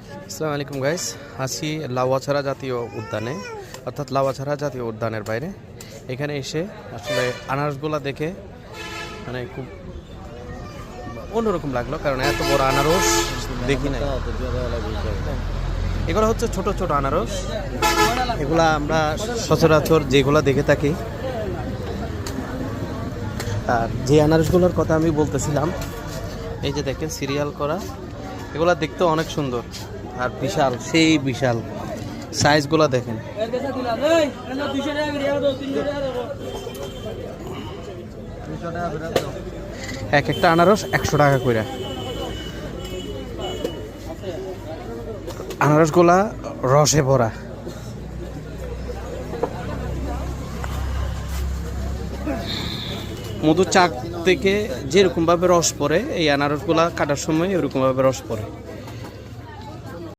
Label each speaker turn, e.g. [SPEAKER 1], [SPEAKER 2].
[SPEAKER 1] আসসালামু আলাইকুম গাইস আছি লাওয়াছড়া জাতীয় উদ্যানে, অর্থাৎ লাওয়াছড়া জাতীয় উদ্যানের বাইরে। এখানে এসে আসলে আনারসগুলো দেখে মানে খুব অন্যরকম লাগল, কারণ এত বড় আনারস দেখি না এগুলো হচ্ছে ছোট ছোট আনারস। এগুলা আমরা সচরাচর যেগুলো দেখে থাকি। আর যে আনারসগুলোর কথা আমি বলতেছিলাম, এই যে দেখেন, সিরিয়াল করা। এগুলা দেখতে অনেক সুন্দর। আর বিশাল, সেই বিশাল। সাইজগুলো দেখেন। এক একটা আনারস একশো টাকা করে আনারসগুলা রসে ভরা। মধু চাক থেকে যেরকমভাবে রস পড়ে এই আনারসগুলা কাটার সময় এরকমভাবে রস পড়ে।